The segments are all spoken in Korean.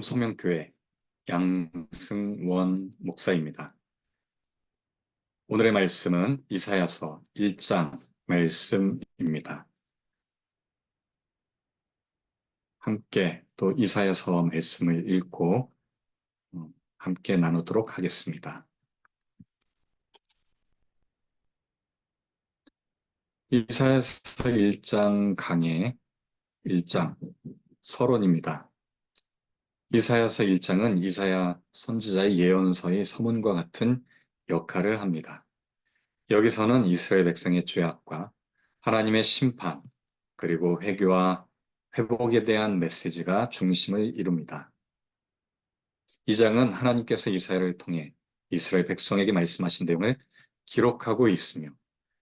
복음 소명교회 양승원 목사입니다. 오늘의 말씀은 이사야서 1장 말씀입니다. 함께 또 이사야서 말씀을 읽고 어, 함께 나누도록 하겠습니다. 이사야서 1장 강의 1장 서론입니다. 이사야서 1장은 이사야 선지자의 예언서의 서문과 같은 역할을 합니다. 여기서는 이스라엘 백성의 죄악과 하나님의 심판, 그리고 회개와 회복에 대한 메시지가 중심을 이룹니다. 이 장은 하나님께서 이사야를 통해 이스라엘 백성에게 말씀하신 내용을 기록하고 있으며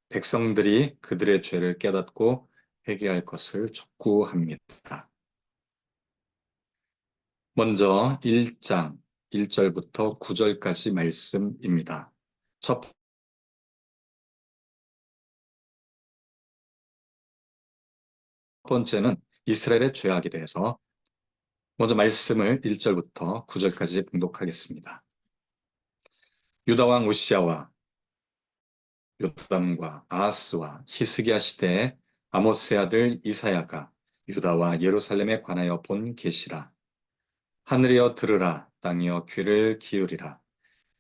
백성들이 그들의 죄를 깨닫고 회개할 것을 촉구합니다. 먼저 1장 1절부터 9절까지 말씀입니다. 첫 번째는 이스라엘의 죄악에 대해서 먼저 말씀을 1절부터 9절까지 봉독하겠습니다. 유다 왕 우시아와 요담과 아하스와 히스기야 시대에 아모스의 아들 이사야가 유다와 예루살렘에 관하여 본 계시라. 하늘이여 들으라 땅이여 귀를 기울이라.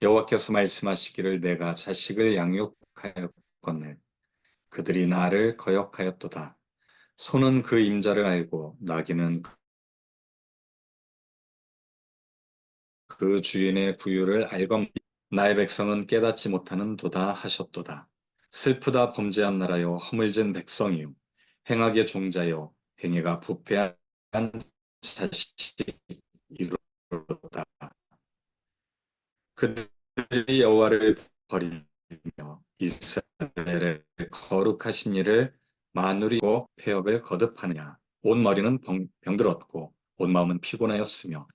여호와께서 말씀하시기를 내가 자식을 양육하였거늘 그들이 나를 거역하였도다. 손은 그 임자를 알고 나귀는 그 주인의 부유를 알건 나의 백성은 깨닫지 못하는 도다 하셨도다. 슬프다 범죄한 나라여 허물진 백성이요 행악의 종자여 행위가 부패한 자식이 로다. 그들이 여호와를 버리며 이스라엘의 거룩하신 일을 마누리고 폐역을 거듭하느냐. 온 머리는 병, 병들었고 온 마음은 피곤하였으며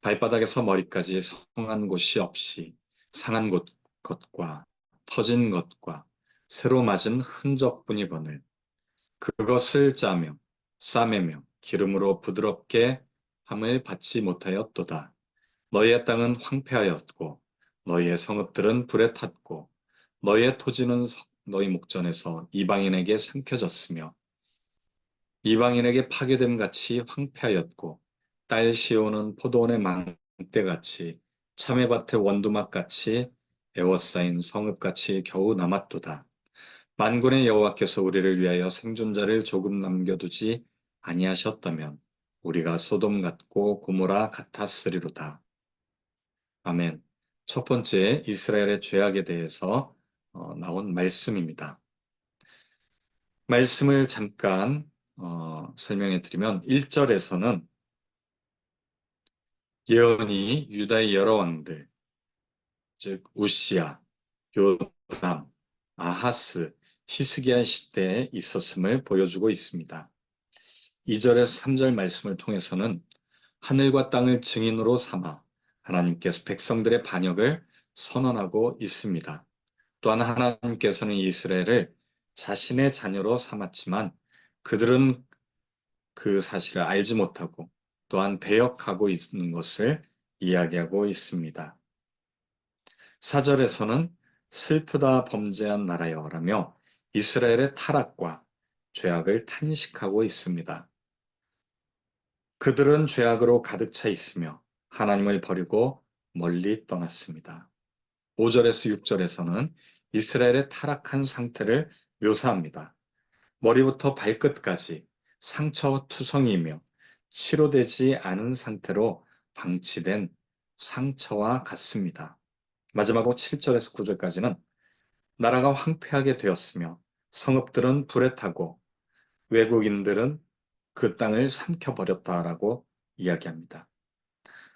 발바닥에서 머리까지 성한 곳이 없이 상한 곳, 것과 터진 것과 새로 맞은 흔적뿐이거늘 그것을 짜며 싸매며 기름으로 부드럽게 함을 받지 못하였도다. 너희의 땅은 황폐하였고 너희의 성읍들은 불에 탔고 너희의 토지는 너희 목전에서 이방인에게 삼켜졌으며 이방인에게 파괴됨 같이 황폐하였고 딸 시오는 포도원의 망대같이 참외밭의 원두막같이 에워싸인 성읍같이 겨우 남았도다. 만군의 여호와께서 우리를 위하여 생존자를 조금 남겨두지 아니하셨다면 우리가 소돔 같고 고모라 같았으리로다. 아멘. 첫 번째 이스라엘의 죄악에 대해서 어, 나온 말씀입니다. 말씀을 잠깐 어, 설명해 드리면 1절에서는 예언이 유다의 여러 왕들, 즉 우시아, 요담, 아하스, 히스기야 시대에 있었음을 보여주고 있습니다. 2절에서 3절 말씀을 통해서는 하늘과 땅을 증인으로 삼아 하나님께서 백성들의 반역을 선언하고 있습니다. 또한 하나님께서는 이스라엘을 자신의 자녀로 삼았지만 그들은 그 사실을 알지 못하고 또한 배역하고 있는 것을 이야기하고 있습니다. 사절에서는 슬프다 범죄한 나라여라며 이스라엘의 타락과 죄악을 탄식하고 있습니다. 그들은 죄악으로 가득 차 있으며 하나님을 버리고 멀리 떠났습니다. 5절에서 6절에서는 이스라엘의 타락한 상태를 묘사합니다. 머리부터 발끝까지 상처투성이며 치료되지 않은 상태로 방치된 상처와 같습니다. 마지막으로 7절에서 9절까지는 나라가 황폐하게 되었으며 성읍들은 불에 타고 외국인들은 그 땅을 삼켜버렸다라고 이야기합니다.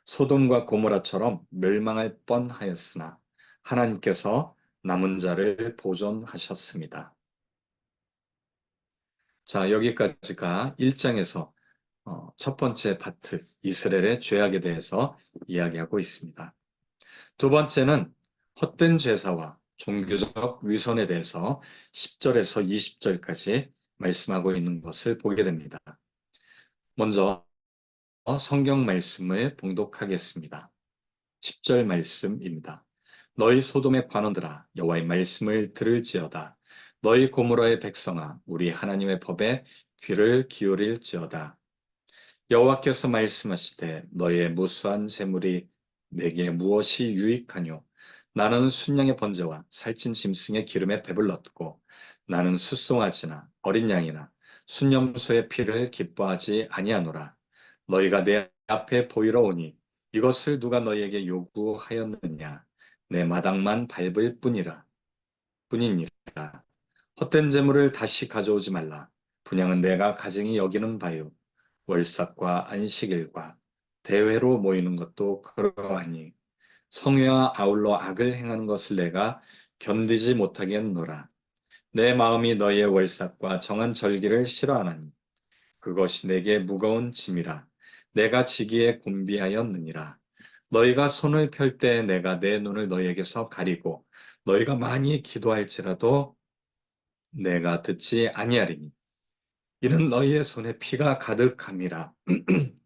소돔과 고모라처럼 멸망할 뻔하였으나 하나님께서 남은 자를 보존하셨습니다. 자, 여기까지가 1장에서 어, 첫 번째 파트, 이스라엘의 죄악에 대해서 이야기하고 있습니다. 두 번째는 헛된 제사와 종교적 위선에 대해서 10절에서 20절까지 말씀하고 있는 것을 보게 됩니다. 먼저 성경 말씀을 봉독하겠습니다. 10절 말씀입니다. 너희 소돔의 관원들아 여호와의 말씀을 들을지어다. 너희 고모라의 백성아 우리 하나님의 법에 귀를 기울일지어다. 여호와께서 말씀하시되 너희의 무수한 재물이 내게 무엇이 유익하뇨? 나는 순양의 번제와 살찐 짐승의 기름에 배불렀고 나는 숫송아지나 어린 양이나 순염소의 피를 기뻐하지 아니하노라. 너희가 내 앞에 보이러 오니 이것을 누가 너희에게 요구하였느냐? 내 마당만 밟을 뿐이라. 뿐이니라. 헛된 재물을 다시 가져오지 말라. 분양은 내가 가증히 여기는 바요. 월삭과 안식일과 대회로 모이는 것도 그러하니 성회와 아울러 악을 행하는 것을 내가 견디지 못하겠노라. 내 마음이 너희의 월삭과 정한 절기를 싫어하나니 그것이 내게 무거운 짐이라. 내가 지기에 곤비하였느니라. 너희가 손을 펼 때 내가 내 눈을 너희에게서 가리고 너희가 많이 기도할지라도 내가 듣지 아니하리니 이는 너희의 손에 피가 가득함이라.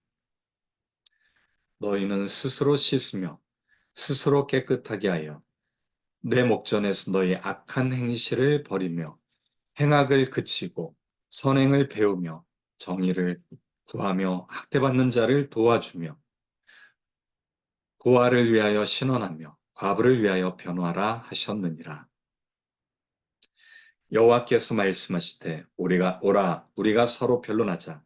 너희는 스스로 씻으며 스스로 깨끗하게 하여 내 목전에서 너희 악한 행실을 버리며 행악을 그치고 선행을 배우며 정의를 구하며 학대받는 자를 도와주며 고아를 위하여 신원하며 과부를 위하여 변화라 하셨느니라. 여호와께서 말씀하시되 우리가 오라 우리가 서로 변론하자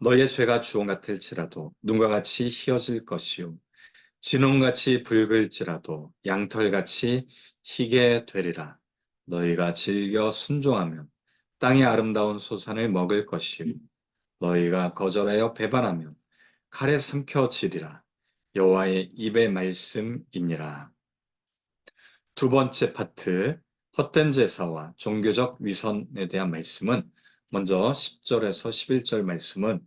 너의 죄가 주홍 같을지라도 눈과 같이 희어질 것이요 진홍같이 붉을지라도 양털같이 희게 되리라. 너희가 즐겨 순종하면 땅의 아름다운 소산을 먹을 것이요. 너희가 거절하여 배반하면 칼에 삼켜지리라. 여호와의 입의 말씀이니라. 두 번째 파트 헛된 제사와 종교적 위선에 대한 말씀은 먼저 10절에서 11절 말씀은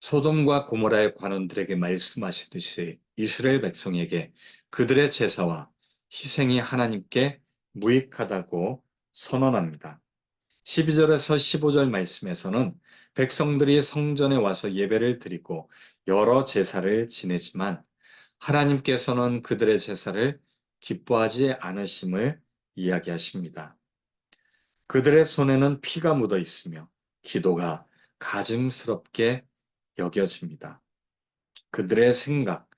소돔과 고모라의 관원들에게 말씀하시듯이 이스라엘 백성에게 그들의 제사와 희생이 하나님께 무익하다고 선언합니다. 12절에서 15절 말씀에서는 백성들이 성전에 와서 예배를 드리고 여러 제사를 지내지만 하나님께서는 그들의 제사를 기뻐하지 않으심을 이야기하십니다. 그들의 손에는 피가 묻어 있으며 기도가 가증스럽게 여겨집니다. 그들의 생각,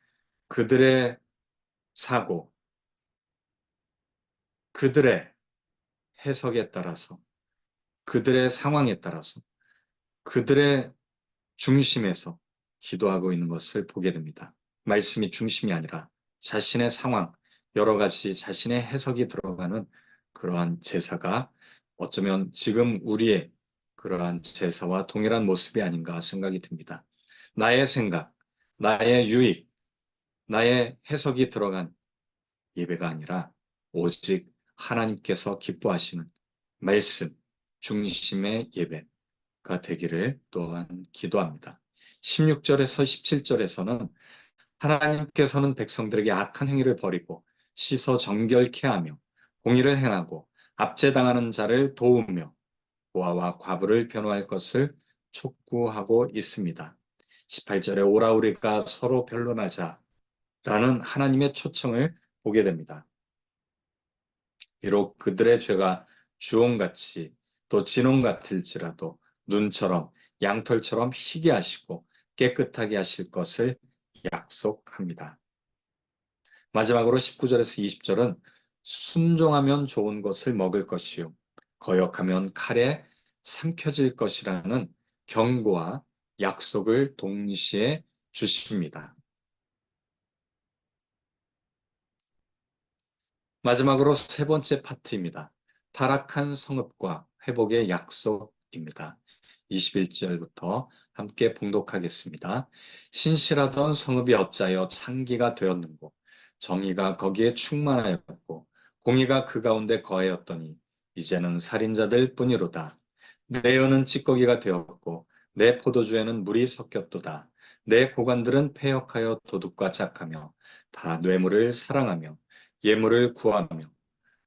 그들의 사고, 그들의 해석에 따라서, 그들의 상황에 따라서, 그들의 중심에서 기도하고 있는 것을 보게 됩니다. 말씀이 중심이 아니라 자신의 상황, 여러 가지 자신의 해석이 들어가는 그러한 제사가 어쩌면 지금 우리의 그러한 제사와 동일한 모습이 아닌가 생각이 듭니다. 나의 생각, 나의 유익, 나의 해석이 들어간 예배가 아니라 오직 하나님께서 기뻐하시는 말씀, 중심의 예배가 되기를 또한 기도합니다. 16절에서 17절에서는 하나님께서는 백성들에게 악한 행위를 버리고 씻어 정결케 하며 공의를 행하고 압제당하는 자를 도우며 고아와 과부를 변호할 것을 촉구하고 있습니다. 18절에 오라 우리가 서로 변론하자 라는 하나님의 초청을 보게 됩니다. 비록 그들의 죄가 주홍같이 또 진홍 같을지라도 눈처럼 양털처럼 희게 하시고 깨끗하게 하실 것을 약속합니다. 마지막으로 19절에서 20절은 순종하면 좋은 것을 먹을 것이요. 거역하면 칼에 삼켜질 것이라는 경고와 약속을 동시에 주십니다. 마지막으로 세 번째 파트입니다. 타락한 성읍과 회복의 약속입니다. 21절부터 함께 봉독하겠습니다. 신실하던 성읍이 어찌하여 창기가 되었는고 정의가 거기에 충만하였고 공의가 그 가운데 거하였더니 이제는 살인자들 뿐이로다. 내 여는 찌꺼기가 되었고 내 포도주에는 물이 섞였도다. 내 고관들은 폐역하여 도둑과 짝하며 다 뇌물을 사랑하며 예물을 구하며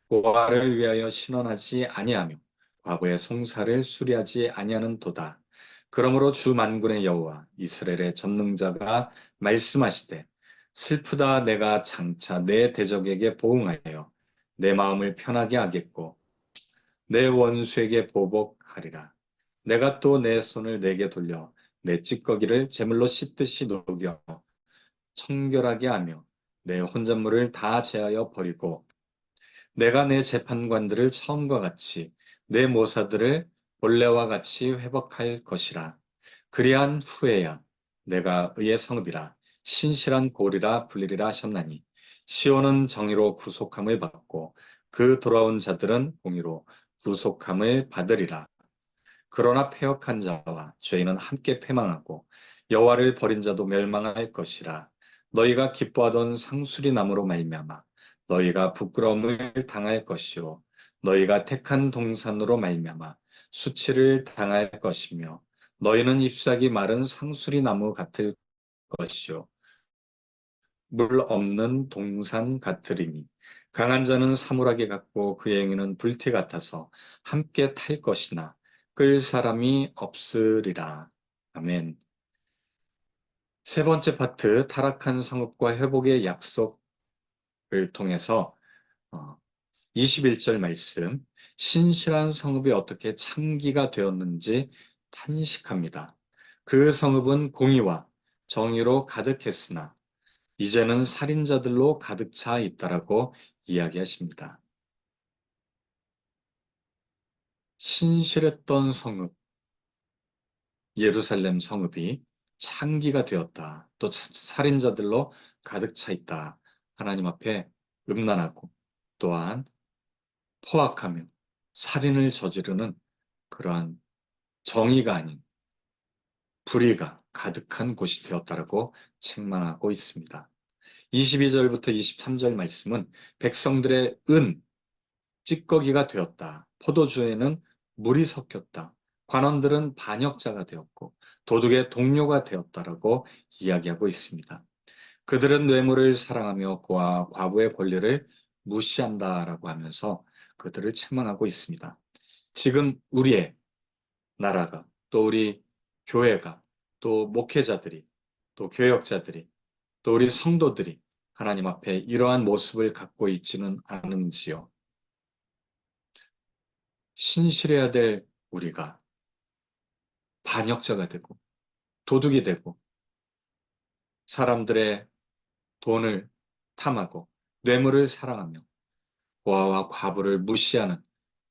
고아를 위하여 신원하지 아니하며 과부의 송사를 수리하지 아니하는 도다. 그러므로 주 만군의 여호와 이스라엘의 전능자가 말씀하시되 슬프다 내가 장차 내 대적에게 보응하여 내 마음을 편하게 하겠고 내 원수에게 보복하리라. 내가 또 내 손을 내게 돌려 내 찌꺼기를 제물로 씻듯이 녹여 청결하게 하며 내 혼잣물을 다 제하여 버리고 내가 내 재판관들을 처음과 같이 내 모사들을 본래와 같이 회복할 것이라. 그리한 후에야 내가 의의 성읍이라 신실한 고리라 불리리라 하셨나니 시온은 정의로 구속함을 받고 그 돌아온 자들은 공의로 구속함을 받으리라. 그러나 패역한 자와 죄인은 함께 패망하고 여호와를 버린 자도 멸망할 것이라. 너희가 기뻐하던 상수리 나무로 말미암아 너희가 부끄러움을 당할 것이요 너희가 택한 동산으로 말미암아 수치를 당할 것이며 너희는 잎사귀 마른 상수리 나무 같을 것이요 물 없는 동산 같으리니 강한 자는 사물하게 같고 그의 행위는 불태 같아서 함께 탈 것이나 끌 사람이 없으리라. 아멘. 세 번째 파트 타락한 성읍과 회복의 약속을 통해서 어, 21절 말씀 신실한 성읍이 어떻게 창기가 되었는지 탄식합니다. 그 성읍은 공의와 정의로 가득했으나 이제는 살인자들로 가득 차 있다라고 이야기하십니다. 신실했던 성읍, 예루살렘 성읍이 창기가 되었다. 또 살인자들로 가득 차 있다. 하나님 앞에 음란하고 또한 포악하며 살인을 저지르는 그러한 정의가 아닌 불의가 가득한 곳이 되었다라고 책망하고 있습니다. 22절부터 23절 말씀은 백성들의 은, 찌꺼기가 되었다. 포도주에는 물이 섞였다. 관원들은 반역자가 되었고 도둑의 동료가 되었다라고 이야기하고 있습니다. 그들은 뇌물을 사랑하며 그와 과부의 권리를 무시한다라고 하면서 그들을 책망하고 있습니다. 지금 우리의 나라가 또 우리 교회가 또 목회자들이 또 교역자들이 또 우리 성도들이 하나님 앞에 이러한 모습을 갖고 있지는 않은지요. 신실해야 될 우리가 반역자가 되고 도둑이 되고 사람들의 돈을 탐하고 뇌물을 사랑하며 고아와 과부를 무시하는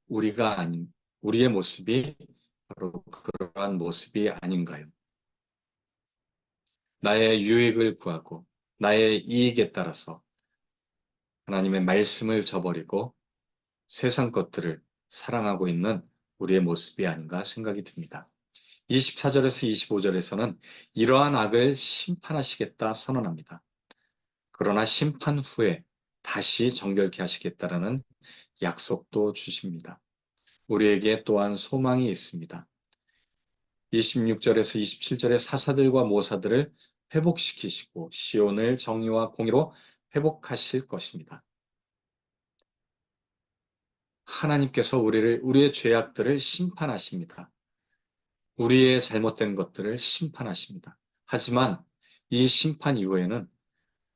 우리가 아닌 우리의 모습이 바로 그러한 모습이 아닌가요? 나의 유익을 구하고 나의 이익에 따라서 하나님의 말씀을 저버리고 세상 것들을 사랑하고 있는 우리의 모습이 아닌가 생각이 듭니다. 24절에서 25절에서는 이러한 악을 심판하시겠다 선언합니다. 그러나 심판 후에 다시 정결케 하시겠다라는 약속도 주십니다. 우리에게 또한 소망이 있습니다. 26절에서 27절의 사사들과 모사들을 회복시키시고 시온을 정의와 공의로 회복하실 것입니다. 하나님께서 우리를 우리의 죄악들을 심판하십니다. 우리의 잘못된 것들을 심판하십니다. 하지만 이 심판 이후에는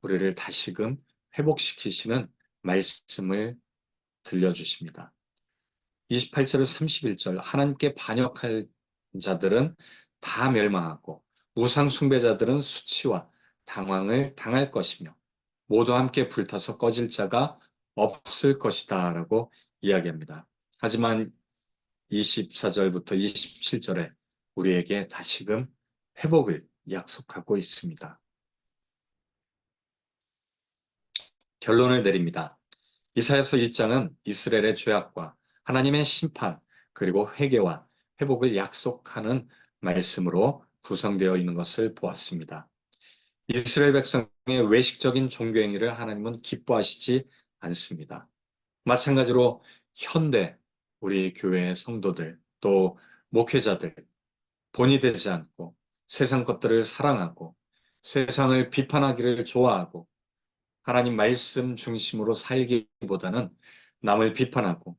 우리를 다시금 회복시키시는 말씀을 들려주십니다. 28절에서 31절 하나님께 반역할 자들은 다 멸망하고 우상 숭배자들은 수치와 당황을 당할 것이며 모두 함께 불타서 꺼질 자가 없을 것이다 라고 이야기합니다. 하지만 24절부터 27절에 우리에게 다시금 회복을 약속하고 있습니다. 결론을 내립니다. 이사야서 1장은 이스라엘의 죄악과 하나님의 심판 그리고 회개와 회복을 약속하는 말씀으로 구성되어 있는 것을 보았습니다. 이스라엘 백성의 외식적인 종교 행위를 하나님은 기뻐하시지 않습니다. 마찬가지로 현대 우리 교회 성도들 또 목회자들 본이 되지 않고 세상 것들을 사랑하고 세상을 비판하기를 좋아하고 하나님 말씀 중심으로 살기보다는 남을 비판하고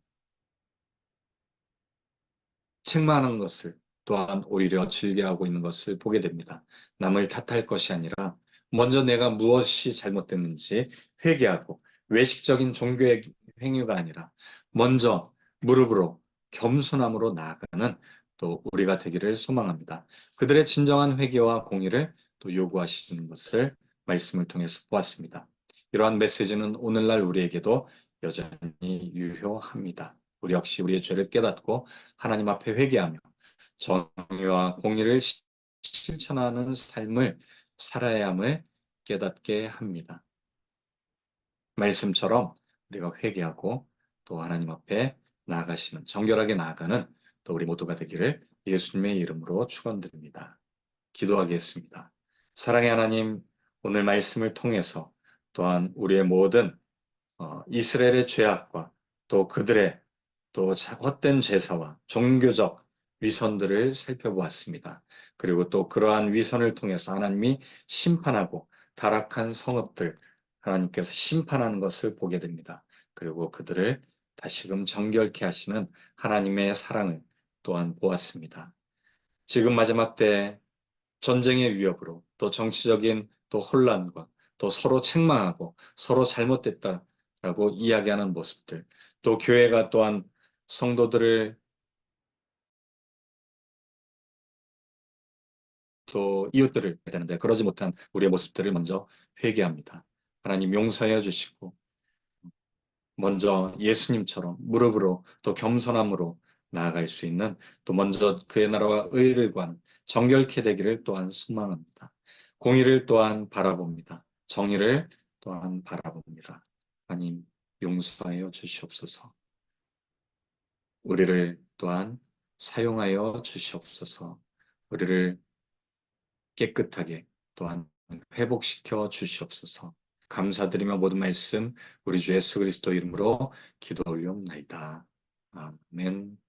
책망하는 것을 또한 오히려 즐겨하고 있는 것을 보게 됩니다. 남을 탓할 것이 아니라 먼저 내가 무엇이 잘못됐는지 회개하고 외식적인 종교의 행위가 아니라 먼저 무릎으로 겸손함으로 나아가는 또 우리가 되기를 소망합니다. 그들의 진정한 회개와 공의를 또 요구하시는 것을 말씀을 통해서 보았습니다. 이러한 메시지는 오늘날 우리에게도 여전히 유효합니다. 우리 역시 우리의 죄를 깨닫고 하나님 앞에 회개하며 정의와 공의를 시- 실천하는 삶을 살아야 함을 깨닫게 합니다. 말씀처럼 우리가 회개하고 또 하나님 앞에 나아가시는 정결하게 나아가는 또 우리 모두가 되기를 예수님의 이름으로 축원드립니다. 기도하겠습니다. 사랑의 하나님, 오늘 말씀을 통해서 또한 우리의 모든 어, 이스라엘의 죄악과 또 그들의 또 자- 헛된 제사와 종교적 위선들을 살펴보았습니다. 그리고 또 그러한 위선을 통해서 하나님이 심판하고 타락한 성읍들 하나님께서 심판하는 것을 보게 됩니다. 그리고 그들을 다시금 정결케 하시는 하나님의 사랑을 또한 보았습니다. 지금 마지막 때 전쟁의 위협으로 또 정치적인 또 혼란과 또 서로 책망하고 서로 잘못됐다라고 이야기하는 모습들 또 교회가 또한 성도들을 또 이웃들을 되는데 그러지 못한 우리의 모습들을 먼저 회개합니다. 하나님 용서해 주시고 먼저 예수님처럼 무릎으로 또 겸손함으로 나아갈 수 있는 또 먼저 그의 나라와 의를 구하는 정결케 되기를 또한 소망합니다. 공의를 또한 바라봅니다. 정의를 또한 바라봅니다. 하나님 용서하여 주시옵소서. 우리를 또한 사용하여 주시옵소서. 우리를 깨끗하게 또한 회복시켜 주시옵소서. 감사드리며 모든 말씀 우리 주 예수 그리스도 이름으로 기도 올리옵나이다. 아멘.